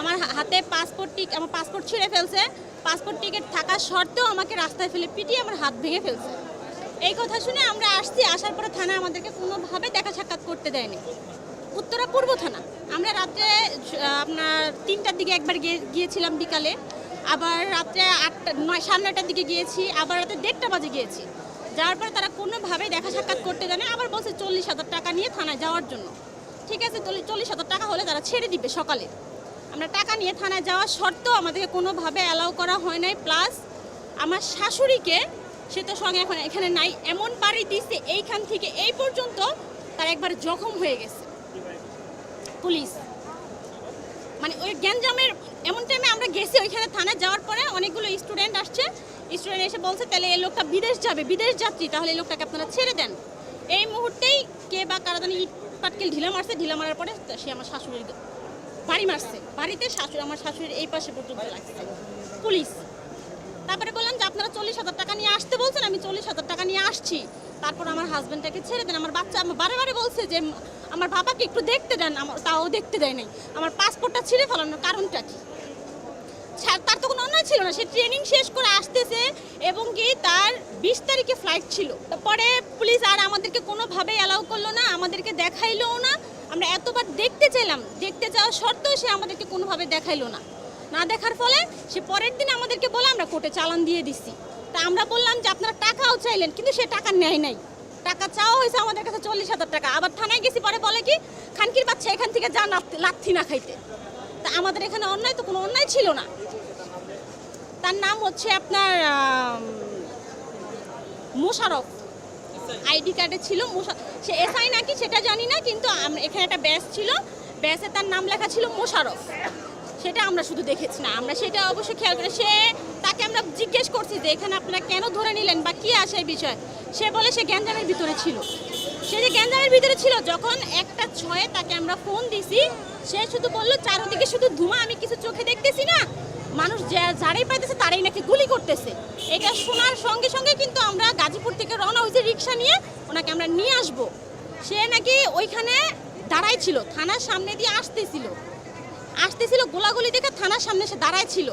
আমার হাতে passport tick আমার পাসপোর্ট ছিঁড়ে ফেলছে। পাসপোর্ট টিকিট থাকা সত্ত্বেও আমাকে রাস্তায় ফেলে পিটিয়ে আমার হাত ভেঙে ফেলছে। এই কথা শুনে আমরা আসছি, আসার পরে থানা আমাদেরকে কোনোভাবে দেখা সাক্ষাৎ করতে দেয়নি। উত্তরা পূর্ব থানা। আমরা রাত্রে আপনার তিনটার দিকে একবার গিয়ে- গিয়েছিলাম বিকালে। আবার রাত্রে আটটা নয় সাড়ে নয়টার দিকে গিয়েছি। আবার রাতে দেড়টা বাজে গিয়েছি। যাওয়ার পরে তারা কোনোভাবে দেখা সাক্ষাৎ করতে দেয় না আবার বলছে চল্লিশ হাজার টাকা নিয়ে থানায় যাওয়ার জন্য। ঠিক আছে চল্লিশ হাজার টাকা হলে তারা ছেড়ে দিবে সকালে। আমরা টাকা নিয়ে থানায় যাওয়া সত্ত্বেও আমাদেরকে কোনোভাবে অ্যালাউ করা হয় নাই। প্লাস আমার শাশুড়িকে সে তো সঙ্গে এখন এখানে নাই, এমন বাড়ি দিচ্ছে এইখান থেকে এই পর্যন্ত তার একবার জখম হয়ে গেছে। পুলিশ মানে ওই গ্যাঞ্জামের, এমন টাইমে আমরা গেছি ওইখানে থানায় যাওয়ার পরে অনেকগুলো স্টুডেন্ট আসছে। স্টুডেন্ট এসে বলছে, তাহলে এই লোকটা বিদেশ যাবে, বিদেশ যাত্রী, তাহলে এই লোকটাকে আপনারা ছেড়ে দেন। এই মুহূর্তেই কে বা কারা জানি ইট পাটকেল ঢিলা মারছে, ঢিলা মারার পরে সে আমার শাশুড়ির বাড়ি মারছে। বাড়িতে শাশুড়ি, আমার শাশুড়ির এই পাশে পর্যন্ত লাগছে। পুলিশ। তারপরে বললাম যে, আপনারা চল্লিশ হাজার টাকা নিয়ে আসতে বলছেন, আমি চল্লিশ হাজার টাকা নিয়ে আসছি। তারপর আমার হাজব্যান্ডটাকে ছেড়ে দেন। আমার বাচ্চা আমার বারে বারে বলছে যে, আমার বাবাকে একটু দেখতে দেন, আমার তাও দেখতে দেয় নাই। আমার পাসপোর্টটা ছিঁড়ে ফেলানোর কারণটা কি? তার তো কোনো অন্যায় ছিল না। সে ট্রেনিং শেষ করে আসতেছে এবং কি তার বিশ তারিখে ফ্লাইট ছিল। পরে পুলিশ আর আমাদেরকে কোনোভাবেই অ্যালাউ করল না, আমাদেরকে দেখাইলোও না। আমরা এতবার দেখতে চাইলাম, দেখতে যাওয়া সত্ত্বেও সে আমাদেরকে কোনোভাবে দেখাইলো না। না দেখার ফলে সে পরের দিন আমাদেরকে বলে, আমরা কোর্টে চালান দিয়ে দিছি। তা আমরা বললাম যে, আপনারা টাকাও চাইলেন, কিন্তু সে টাকা নেয় নাই। টাকা চাওয়া হয়েছে আমাদের কাছে চল্লিশ হাজার টাকা। আবার থানায় গেছি, পরে বলে কি, খানকির বাচ্চা এখান থেকে যা লাথ- না খাইতে। তা আমাদের এখানে অন্যায় তো কোনো অন্যায় ছিল না। তার নাম হচ্ছে আপনার মোশারফ আইডি কার্ডে ছিল সে এসআই নাকি সেটা জানি না, কিন্তু এখানে একটা ব্যাস ছিল। ব্যাসে তার নাম লেখা ছিল মোশারফ। সেটা আমরা শুধু দেখেছি না। আমরা সেটা অবশ্যই খেয়াল করে সে তাকে আমরা জিজ্ঞেস করছি যে এখানে আপনারা কেন ধরে নিলেন বা কি আসে এই বিষয়? সে বলে সে গ্যাঞ্জামের ভিতরে ছিল। সে যে গ্যাঞ্জামের ভিতরে ছিল, যখন একটা ছয়ে তাকে আমরা ফোন দিছি, সে শুধু বলল, চারদিকে শুধু ধুমা আমি কিছু চোখে দেখতেছি না। মানুষ যারাই পাইতেছে তারাই নাকি গুলি করতেছে। এটা শোনার সঙ্গে সঙ্গে কিন্তু আমরা গাজীপুর থেকে রওনা রিক্সা নিয়ে ওনাকে আমরা নিয়ে আসব। সে নাকি ওইখানে দাঁড়াই ছিল থানার সামনে দিয়ে আসতেছিল। আসতেছিল গোলাগুলি দেখে থানার সামনে সে দাঁড়ায় ছিল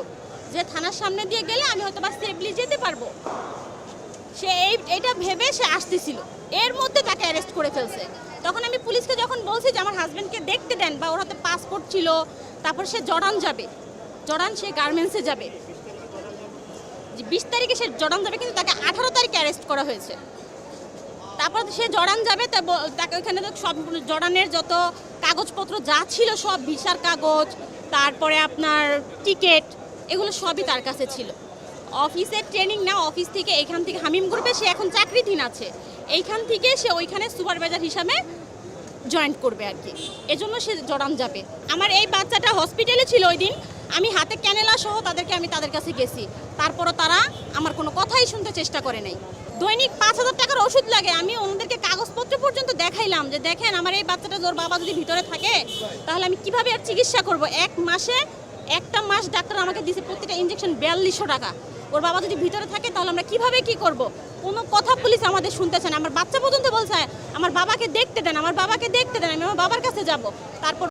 যে থানার সামনে দিয়ে গেলে আমি হয়তো বা সেফলি যেতে পারব। সে এই, এটা ভেবে সে আসতেছিল। এর মধ্যে তাকে অ্যারেস্ট করে ফেলছে। তখন আমি পুলিশকে যখন বলছি যে আমার হাজবেন্ডকে দেখতে দেন বা ওর হাতে পাসপোর্ট ছিল, তারপর সে জর্ডান যাবে। জর্ডান সে গার্মেন্টসে যাবে। বিশ তারিখে সে জর্ডান যাবে, কিন্তু তাকে আঠারো তারিখে অ্যারেস্ট করা হয়েছে। তারপর সে জর্ডান যাবে তাকে ওখানে তো সব জর্ডানের যত কাগজপত্র যা ছিল সব ভিসার কাগজ, তারপরে আপনার টিকিট, এগুলো সবই তার কাছে ছিল। অফিসের ট্রেনিং না, অফিস থেকে এখান থেকে হামিম গ্রুপে সে এখন চাকরিধীন আছে। এইখান থেকে সে ওইখানে সুপারভাইজার হিসাবে জয়েন করবে আর কি। এজন্য সে জড়ান যাবে। আমার এই বাচ্চাটা হসপিটালে ছিল ওই দিন, আমি হাতে ক্যানেলা সহ তাদেরকে আমি তাদের কাছে গেছি। তারপরও তারা আমার কোনো কথাই শুনতে চেষ্টা করে নাই। দৈনিক পাঁচ হাজার টাকার ওষুধ লাগে। আমি ওনাদেরকে কাগজপত্র পর্যন্ত দেখাইলাম যে, দেখেন, আমার এই বাচ্চাটা ওর বাবা যদি ভিতরে থাকে, তাহলে আমি কীভাবে আর চিকিৎসা করব? এক মাসে, একটা মাস ডাক্তার আমাকে দিছে প্রত্যেকটা ইঞ্জেকশন বিয়াল্লিশশো টাকা। ওর বাবা যদি ভিতরে থাকে, তাহলে আমরা কীভাবে কি করব? কোনো কথা পুলিশ আমাদের শুনতেছে না। আমার বাচ্চা পর্যন্ত বলছে, আমার বাবাকে দেখতে দেন, আমার বাবাকে দেখতে দেন, আমি আমার বাবার কাছে যাব। তারপর